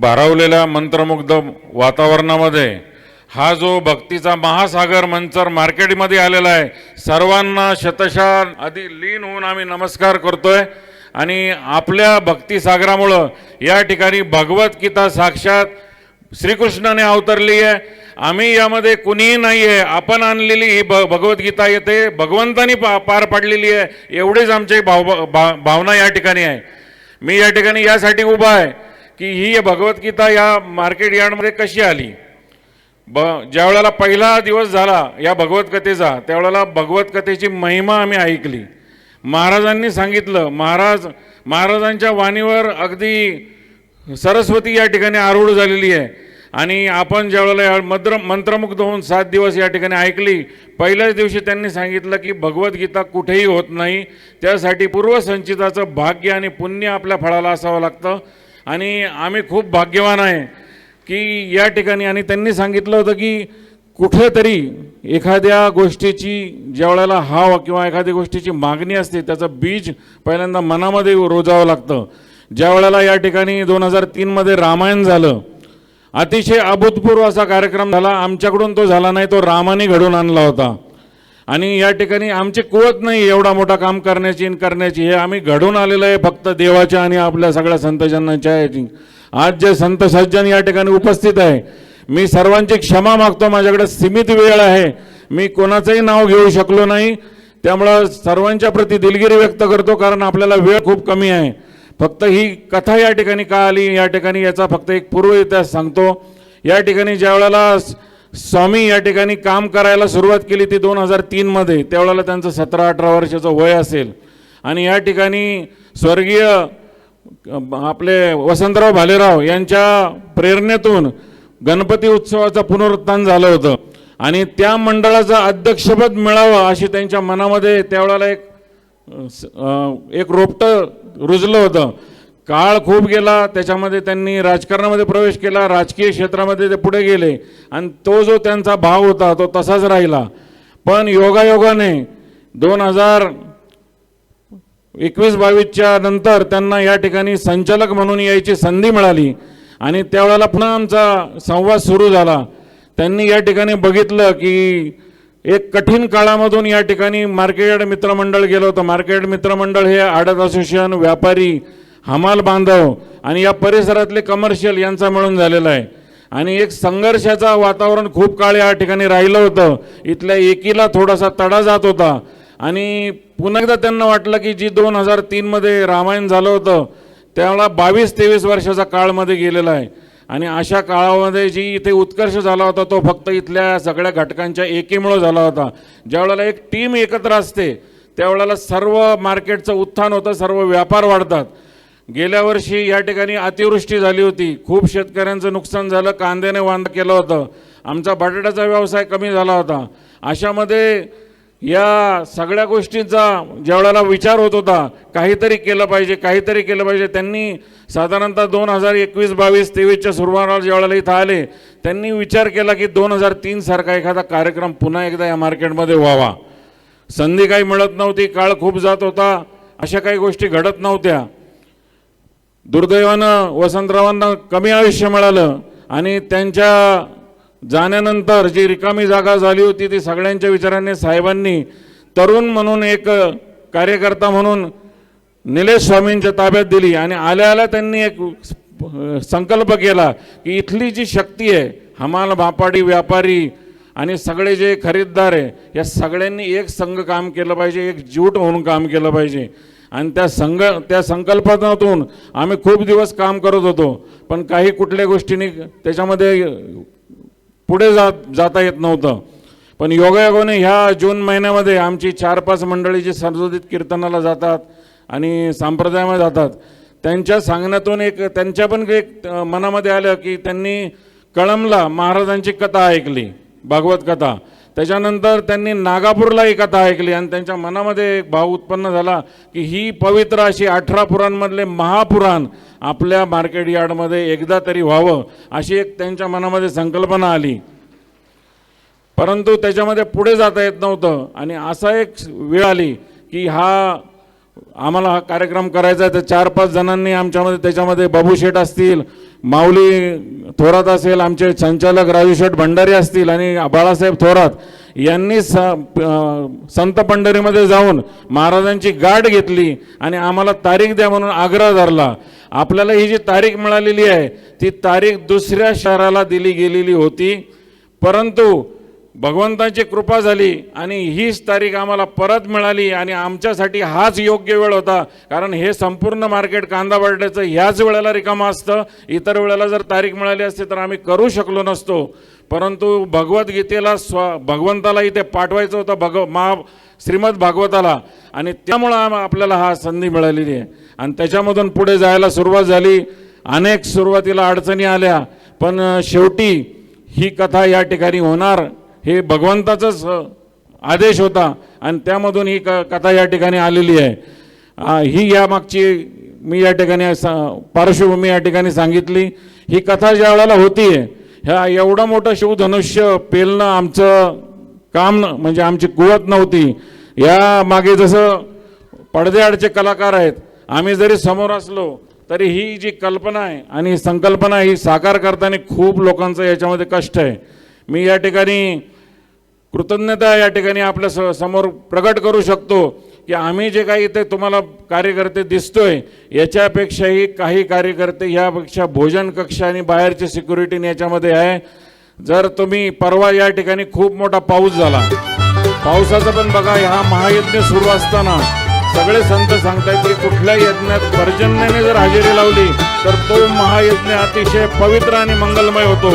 भारावलेल्या मंत्रमुग्ध वातावरणामध्ये हा जो भक्तीचा महासागर मंचर मार्केटमध्ये आलेला आहे सर्वांना शतशा आधी लीन होऊन आम्ही नमस्कार करतोय. आणि आपल्या भक्तिसागरामुळं या ठिकाणी भगवद्गीता साक्षात श्रीकृष्णाने अवतरली आहे. आम्ही यामध्ये कुणीही नाही आहे आपण आणलेली ही भ भगवद्गीता येते भगवंतानी पा पार पाडलेली आहे. एवढीच आमची भाव भा भावना या ठिकाणी आहे. मी या ठिकाणी यासाठी उभा आहे. की ही भगवद्गीता या मार्केट यार्डमध्ये कशी आली? ब ज्यावेळेला पहिला दिवस झाला या भगवतकथेचा त्यावेळेला भगवतकथेची महिमा आम्ही ऐकली. महाराजांनी सांगितलं महाराज महाराजांच्या वाणीवर अगदी सरस्वती या ठिकाणी आरूढ झालेली आहे. आणि आपण ज्यावेळेला या मंत्र मंत्रमुग्ध होऊन सात दिवस या ठिकाणी ऐकली पहिल्याच दिवशी त्यांनी सांगितलं की भगवद्गीता कुठेही होत नाही. त्यासाठी पूर्वसंचिताचं भाग्य आणि पुण्य आपल्या फळाला असावं लागतं. आणि आम्ही खूप भाग्यवान आहे की या ठिकाणी आणि त्यांनी सांगितलं होतं की कुठेतरी एखाद्या गोष्टीची ज्या वेळेला हाव किंवा एखाद्या गोष्टीची मागणी असते त्याचं बीज पहिल्यांदा मनामध्ये रोजावं लागतं. ज्या वेळेला या ठिकाणी दोन हजार तीनमध्ये रामायण झालं अतिशय अभूतपूर्व असा कार्यक्रम झाला. आमच्याकडून तो झाला नाही तो रामाने घडून आणला होता. आणि या ठिकाणी आमची कुवत नाही एवढा मोठा काम करण्याची करण्याची. हे आम्ही घडून आलेलं आहे फक्त देवाच्या आणि आपल्या सगळ्या संतजनांच्या याची. आज जे संत सज्जन या ठिकाणी उपस्थित आहे मी सर्वांची क्षमा मागतो. माझ्याकडे सीमित वेळ आहे. मी कोणाचंही नाव घेऊ शकलो नाही. त्यामुळं सर्वांच्या प्रती दिलगिरी व्यक्त करतो कारण आपल्याला वेळ खूप कमी आहे. फक्त ही कथा या ठिकाणी का आली? या ठिकाणी याचा फक्त एक पूर्व इतिहास सांगतो. या ठिकाणी ज्या वेळेला स्वामी या ठिकाणी काम करायला सुरुवात केली ती दोन हजार तीनमध्ये त्यावेळेला त्यांचं सतरा अठरा वर्षाचं वय असेल. आणि या ठिकाणी स्वर्गीय आपले वसंतराव भालेराव यांच्या प्रेरणेतून गणपती उत्सवाचं पुनरुत्थान झालं होतं. आणि त्या मंडळाचं अध्यक्षपद मिळावं अशी त्यांच्या मनामध्ये त्यावेळेला एक एक रोपटं रुजलं होतं. काळ खूप गेला त्याच्यामध्ये त्यांनी राजकारणामध्ये प्रवेश केला राजकीय क्षेत्रामध्ये ते पुढे गेले. आणि तो जो त्यांचा भाव होता तो तसाच राहिला. पण योगायोगाने दोन हजार एकवीस बावीसच्या नंतर त्यांना या ठिकाणी संचालक म्हणून यायची संधी मिळाली. आणि त्यावेळेला पुन्हा आमचा संवाद सुरू झाला. त्यांनी या ठिकाणी बघितलं की एक कठीण काळामधून या ठिकाणी मार्केट मित्रमंडळ गेलं होतं. मार्केट मित्रमंडळ हे आडत असोसिएशन व्यापारी हमाल बांधव आणि या परिसरातले कमर्शियल यांचा मिळून झालेला आहे. आणि एक संघर्षाचं वातावरण खूप काळ या ठिकाणी राहिलं होतं. इथल्या एकीला थोडासा तडा जात होता. आणि पुन्हा एकदा त्यांना वाटलं की जी दोन हजार तीनमध्ये रामायण झालं होतं त्यावेळेला बावीस तेवीस वर्षाचा काळमध्ये गेलेला आहे. आणि अशा काळामध्ये जी इथे उत्कर्ष झाला होता तो फक्त इथल्या सगळ्या घटकांच्या एकीमुळं झाला होता. ज्यावेळेला एक टीम एकत्र असते त्यावेळेला सर्व मार्केटचं उत्थान होतं सर्व व्यापार वाढतात. गेल्या वर्षी या ठिकाणी अतिवृष्टी झाली होती. खूप शेतकऱ्यांचं नुकसान झालं कांद्याने वांद केलं होतं. आमचा बटाट्याचा व्यवसाय कमी झाला होता. अशामध्ये या सगळ्या गोष्टींचा ज्यावेळेला विचार होत होता काहीतरी केलं पाहिजे काहीतरी केलं पाहिजे. त्यांनी साधारणतः दोन हजार एकवीस बावीस तेवीसच्या सुरुवातीला ज्यावेळेला इथं आले त्यांनी विचार केला की दोन हजार तीन सारखा एखादा कार्यक्रम पुन्हा एकदा या मार्केटमध्ये व्हावा. संधी काही मिळत नव्हती काळ खूप जात होता अशा काही गोष्टी घडत नव्हत्या. दुर्दैवानं वसंतरावांना कमी आयुष्य मिळालं आणि त्यांच्या जाण्यानंतर जी रिकामी जागा झाली होती ती सगळ्यांच्या विचाराने साहेबांनी तरुण म्हणून एक कार्यकर्ता म्हणून निलेश स्वामींच्या ताब्यात दिली आणि आल्या आल्या त्यांनी एक संकल्प केला की इथली जी शक्ती आहे हमाल भापाडी व्यापारी आणि सगळे जे खरीददार आहे या सगळ्यांनी एक संघ काम केलं पाहिजे एक जूट म्हणून काम केलं पाहिजे. आणि त्या संग त्या संकल्पनातून आम्ही खूप दिवस काम करत होतो. पण काही कुठल्या गोष्टींनी त्याच्यामध्ये पुढे जात जाता येत नव्हतं. पण योगायोगाने ह्या जून महिन्यामध्ये आमची चार पाच मंडळी जी संशोधित कीर्तनाला जातात आणि संप्रदायामध्ये जातात त्यांच्या सांगण्यातून एक त्यांच्या पण एक मनामध्ये आलं की त्यांनी कळमला महाराजांची कथा ऐकली भागवत कथा. त्याच्यानंतर त्यांनी नागापूरला एक कथा ऐकली आणि त्यांच्या मनामध्ये एक भाव उत्पन्न झाला की ही पवित्र अशी अठरा पुराणमधले महापुराण आपल्या मार्केट यार्डमध्ये एकदा तरी व्हावं अशी एक त्यांच्या मनामध्ये संकल्पना आली. परंतु त्याच्यामध्ये पुढे जाता येत नव्हतं आणि असा एक वेळ आली की हा आम्हाला हा कार्यक्रम करायचा आहे तर चार पाच जणांनी आमच्यामध्ये त्याच्यामध्ये बाबू शेठ असतील माऊली थोरात असेल आमचे संचालक राजूशेठ भंडारी असतील आणि बाळासाहेब थोरात यांनी स संत पंढरीमध्ये जाऊन महाराजांची गाठ घेतली आणि आम्हाला तारीख द्या म्हणून आग्रह धरला. आपल्याला ही जी तारीख मिळालेली आहे ती तारीख दुसऱ्या शहराला दिली गेलेली होती. परंतु भगवंताची कृपा झाली आणि हीच तारीख आम्हाला परत मिळाली आणि आमच्यासाठी हाच योग्य वेळ होता. कारण हे संपूर्ण मार्केट कांदा बटाट्याचं ह्याच वेळेला रिकामं असतं. इतर वेळेला जर तारीख मिळाली असती तर आम्ही करू शकलो नसतो. परंतु भगवद्गीतेला स्व भगवंताला इथे पाठवायचं होतं भगव मा श्रीमद भागवताला. आणि त्यामुळं आम- आपल्याला हा संधी मिळालेली आहे. आणि त्याच्यामधून पुढे जायला सुरुवात झाली. अनेक सुरुवातीला अडचणी आल्या. पण शेवटी ही कथा या ठिकाणी होणार. हे भगवंताचाच आदेश होता. आणि त्यामधून ही क कथा या ठिकाणी आलेली आहे. ही यामागची मी या ठिकाणी सा- पार्श्वभूमी या ठिकाणी सांगितली. ही कथा ज्या वेळेला होतीये ह्या एवढं मोठं शिवधनुष्य पेलणं आमचं काम म्हणजे आमची कुवत नव्हती. या मागे जसं पडद्याआडचे कलाकार आहेत आम्ही जरी समोर असलो तरी ही जी कल्पना आहे आणि संकल्पना ही साकार करताना खूप लोकांचं याच्यामध्ये कष्ट आहे. मी या ठिकाणी कृतज्ञता या ठिकाणी आपल्या स समोर प्रकट करू शकतो की आम्ही जे काही इथे तुम्हाला कार्यकर्ते दिसतोय याच्यापेक्षाही काही कार्यकर्ते ह्यापेक्षा भोजन कक्ष आणि बाहेरची सिक्युरिटी याच्यामध्ये आहे. जर तुम्ही परवा या ठिकाणी खूप मोठा पाऊस झाला पावसाचं पण बघा हा महायज्ञ सुरू असताना सगळे संत सांगतात की कुठल्याही यज्ञात पर्जन्याने जर हजेरी लावली तर तो महायज्ञ अतिशय पवित्र आणि मंगलमय होतो.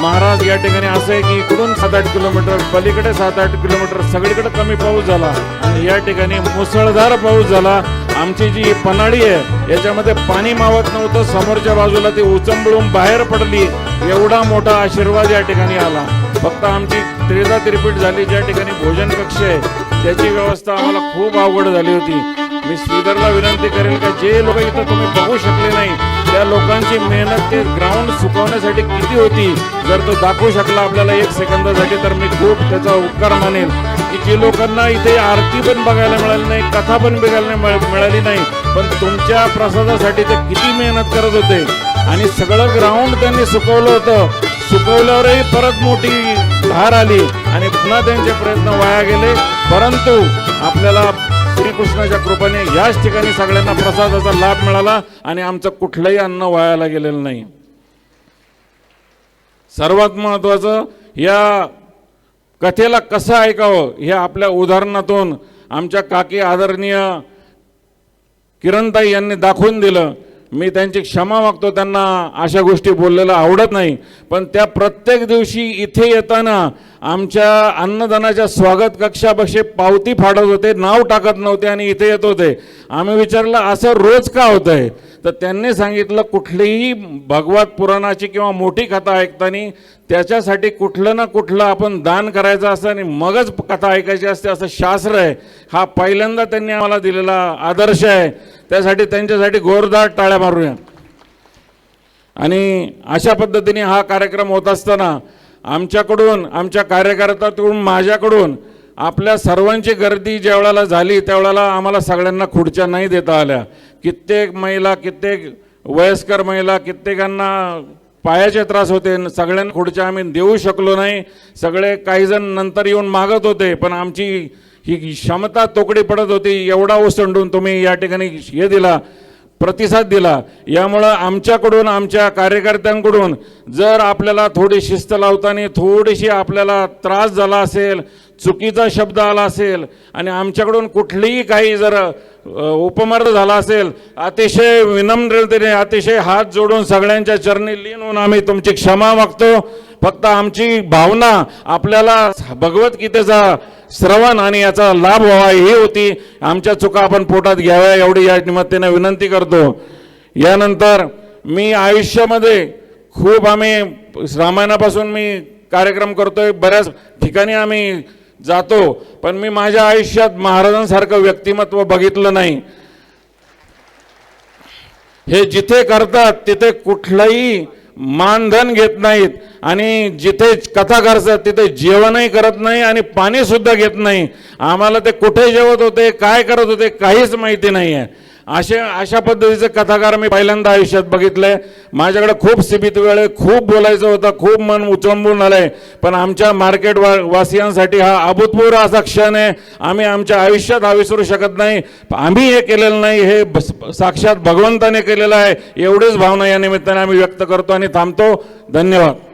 महाराज या ठिकाणी असं आहे की इकडून सात आठ किलोमीटर पलीकडे सात आठ किलोमीटर सगळीकडे कमी पाऊस झाला. आणि या ठिकाणी मुसळधार पाऊस झाला. आमची जी पन्हाळी आहे याच्यामध्ये पाणी मावत नव्हतं. समोरच्या बाजूला ती उचंबळून बाहेर पडली. एवढा मोठा आशीर्वाद या ठिकाणी आला. फक्त आमची त्रिदा त्रिपीट झाली ज्या ठिकाणी भोजन कक्ष आहे त्याची व्यवस्था आम्हाला खूप अवघड झाली होती. मी श्रीधरला विनंती करेल का जे लोक इथं तुम्ही बघू शकले नाही त्या लोकांची मेहनत ते ग्राउंड सुकवण्यासाठी किती होती जर तो दाखवू शकला आपल्याला एक सेकंदासाठी तर मी खूप त्याचा उपकार मानेन. की जे लोकांना इथे आरती पण बघायला मिळाली नाही कथा पण बघायला मिळाली नाही पण तुमच्या प्रसादासाठी ते किती मेहनत करत होते. आणि सगळं ग्राउंड त्यांनी सुकवलं होतं. सुकवल्यावरही परत मोठी धार आली आणि पुन्हा त्यांचे प्रयत्न वाया गेले. परंतु आपल्याला श्रीकृष्णाच्या कृपेने याच ठिकाणी सगळ्यांना प्रसादाचा लाभ मिळाला आणि आमचं कुठलंही अन्न वायाला गेलेलं नाही. सर्वात महत्वाचं या कथेला कसं ऐकावं हे आपल्या उदाहरणातून आमच्या काकी आदरणीय किरणताई यांनी दाखवून दिलं. मी त्यांची क्षमा मागतो त्यांना अशा गोष्टी बोललेल्या आवडत नाही. पण त्या प्रत्येक दिवशी इथे येताना आमच्या अन्नदानाच्या स्वागत कक्षापाशी पावती फाडत होते नाव टाकत नव्हते आणि इथे येत होते. आम्ही विचारलं असं रोज का होत आहे तर त्यांनी सांगितलं कुठलीही भगवत पुराणाची किंवा मोठी कथा ऐकताना त्याच्यासाठी कुठलं ना कुठलं आपण दान करायचं असतं आणि मगच कथा ऐकायची असते असं शास्त्र आहे. हा पहिल्यांदा त्यांनी आम्हाला दिलेला आदर्श आहे. त्यासाठी त्यांच्यासाठी गोरदार टाळ्या मारूया. आणि अशा पद्धतीने हा कार्यक्रम होत असताना आमच्याकडून आमच्या कार्यकर्त्याकडून माझ्याकडून आपल्या सर्वांची गर्दी ज्या वेळेला झाली त्यावेळेला आम्हाला सगळ्यांना खुर्च्या नाही देता आल्या. कित्येक महिला कित्येक वयस्कर महिला कित्येकांना पायाचे त्रास होते. सगळ्यांना खुर्च्या आम्ही देऊ शकलो नाही. सगळे काही जण नंतर येऊन मागत होते पण आमची ही क्षमता तोकडी पडत होती. एवढा ओसंडून तुम्ही या ठिकाणी हे दिला. प्रतिसाद दिला. यामुळं आमच्याकडून आमच्या कार्यकर्त्यांकडून जर आपल्याला थोडी शिस्त लावताना थोडीशी आपल्याला त्रास झाला असेल चुकीचा शब्द आला असेल आणि आमच्याकडून कुठलीही काही जर उपमर्द झाला असेल अतिशय विनम्रतेने अतिशय हात जोडून सगळ्यांच्या चरणी लीन होऊन आम्ही तुमची क्षमा मागतो. फक्त आमची भावना आपल्याला भगवद्गीतेचा श्रवण आणि याचा लाभ व्हावा ही होती. आमच्या चुका आपण पोटात घ्याव्या एवढी या निमित्ताने विनंती करतो. यानंतर मी आयुष्यामध्ये खूप आम्ही रामायणापासून मी कार्यक्रम करतोय. बऱ्याच ठिकाणी आम्ही जातो पण मी माझ्या आयुष्यात महाराजांसारखं व्यक्तिमत्व बघितलं नाही. हे जिथे करतात तिथे कुठलंही मानधन घेत नाहीत. आणि जिथे कथा करतात तिथे जेवणही करत नाही आणि पाणीसुद्धा घेत नाही. आम्हाला ते कुठे जेवत होते काय करत होते काहीच माहिती नाही आहे. असे अशा पद्धतीचे कथाकार मी पहिल्यांदा आयुष्यात बघितले. माझ्याकडे खूप सीमित वेळ आहे खूप बोलायचं होतं खूप मन उचंबून आलंय. पण आमच्या मार्केट वा वासियांसाठी हा अभूतपूर्व असा क्षण आहे. आम्ही आमच्या आयुष्यात हा विसरू शकत नाही. आम्ही हे केलेलं नाही हे साक्षात भगवंताने केलेलं आहे. एवढीच भावना या निमित्ताने आम्ही व्यक्त करतो आणि थांबतो. धन्यवाद.